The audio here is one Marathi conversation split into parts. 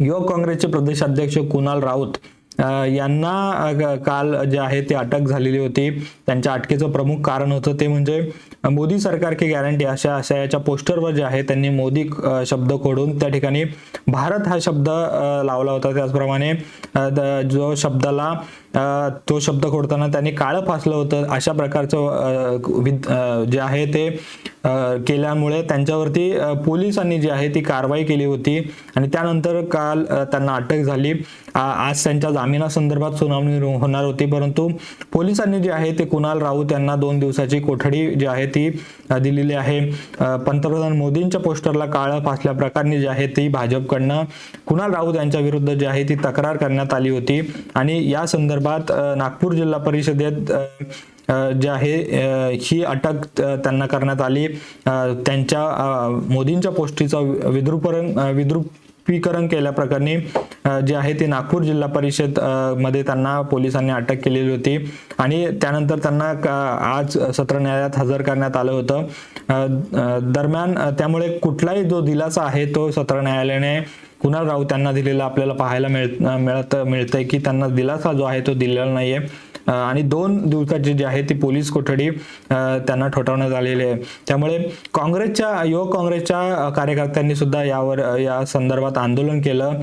युवक काँग्रेसचे प्रदेशाध्यक्ष कुणाल राऊत यांना काल जे आहे ते अटक झालेली होती. त्यांच्या अटकेचं प्रमुख कारण होतं ते म्हणजे मोदी सरकार की गॅरंटी अशा अशा याच्या पोस्टरवर जे आहे त्यांनी मोदी शब्द खोडून त्या ठिकाणी भारत हा शब्द लावला होता. त्याचप्रमाणे द- जो शब्दाला तो शब्द खोडताना त्यांनी काळं फासलं होतं. अशा प्रकारचं विद- जे आहे ते केल्यामुळे त्यांच्यावरती पोलिसांनी जी आहे ती कारवाई केली होती. आणि त्यानंतर काल त्यांना अटक झाली. आज त्यांच्या जामिनासंदर्भात सुनावणी होणार होती. परंतु पोलिसांनी जे आहे ते कुणाल राऊत यांना दोन दिवसाची कोठडी जी आहे ती दिलेली आहे. पंतप्रधान मोदींच्या पोस्टरला काळं फासल्या प्रकारनी जी आहे ती भाजपकडनं कुणाल राऊत यांच्या विरुद्ध जी आहे ती तक्रार करण्यात आली होती. आणि या संदर्भात नागपूर जिल्हा परिषदेत जे आहे ही अटक त्यांना करण्यात आली. त्यांच्या मोदींच्या पोस्टीचा विद्रुपरण विद्रुप विद्रुपीकरण केल्याप्रकरणी अ, जे आहे ते नागपूर जिल्हा परिषदमध्ये त्यांना पोलिसांनी अटक केलेली होती. आणि त्यानंतर त्यांना आज सत्र न्यायालयात हजर करण्यात आलं होतं. दरम्यान त्यामुळे कुठलाही जो दिलासा आहे तो सत्र न्यायालयाने कुणाल राऊत यांना दिलेला आपल्याला पाहायला मिळत मिळत मिळतंय की त्यांना दिलासा जो आहे तो दिलेला नाहीये. आणि दोन दिवसाची जी आहे ती पोलीस कोठडी त्यांना ठोठावण्यात आलेली आहे. त्यामुळे काँग्रेसच्या युवक काँग्रेसच्या कार्यकर्त्यांनी सुद्धा यावर या संदर्भात आंदोलन केलं.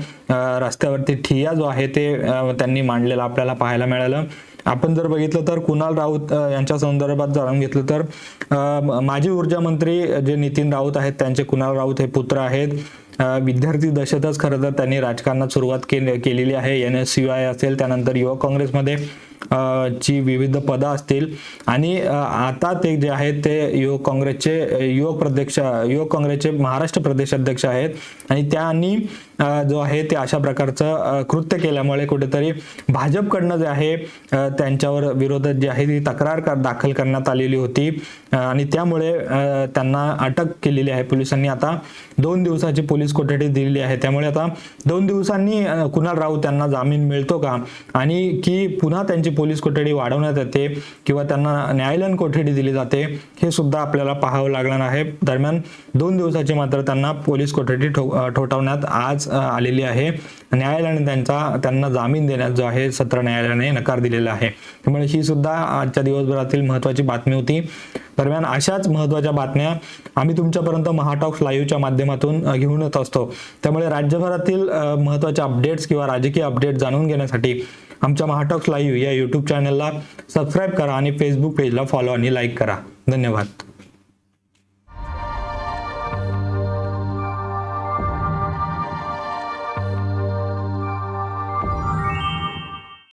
रस्त्यावरती ठिय्या जो आहे ते त्यांनी मांडलेला आपल्याला पाहायला मिळालं. आपण जर बघितलं तर कुणाल राऊत यांच्या संदर्भात जाणून घेतलं तर माजी ऊर्जा मंत्री जे नितीन राऊत आहेत त्यांचे कुणाल राऊत हे पुत्र आहेत. विद्यार्थी दशेतच खरं तर त्यांनी राजकारणात सुरुवात केलेली आहे. एन एस सी आय असेल त्यानंतर युवक काँग्रेसमध्ये. ची विविध पदं असतील. आणि आता ते जे आहेत ते युवक काँग्रेसचे युवक प्रदेश युवक काँग्रेसचे महाराष्ट्र प्रदेश अध्यक्ष आहेत. आणि त्यांनी जो आहे ते अशा प्रकारचं कृत्य केल्यामुळे कुठेतरी भाजपकडनं जे आहे त्यांच्यावर विरोधात जी आहे ती तक्रार कर- दाखल करण्यात आलेली होती. आणि त्यामुळे त्यांना अटक केलेली आहे पोलिसांनी. आता दोन दिवसाची पोलीस कोठडी दिलेली आहे. त्यामुळे आता दोन दिवसांनी कुणाल राऊत त्यांना जामीन मिळतो का? आणि की पुन्हा त्यांची पोलीस कोठडी वाढवण्यात येते किंवा त्यांना न्यायालयीन कोठडी दिली जाते हे सुद्धा आपल्याला पाहावं लागणार आहे. दरम्यान दोन दिवसाची मात्र त्यांना पोलीस कोठडी ठो ठोठावण्यात आज आलेली आहे. न्यायालयाने त्यांचा त्यांना जामीन देण्यात जो आहे सत्र न्यायालयाने नकार दिलेला आहे. त्यामुळे ही सुद्धा आजच्या दिवसभरातील महत्वाची बातमी होती. दरम्यान अशाच महत्त्वाच्या बातम्या आम्ही तुमच्यापर्यंत महाटॉक्स लाईव्हच्या माध्यमातून घेऊन येत असतो. त्यामुळे राज्यभरातील महत्त्वाच्या अपडेट्स किंवा राजकीय अपडेट जाणून घेण्यासाठी आमच्या महाटॉक्स लाईव्ह या यूट्यूब चॅनलला सबस्क्राईब करा आणि फेसबुक पेजला फॉलो आणि लाईक करा. धन्यवाद.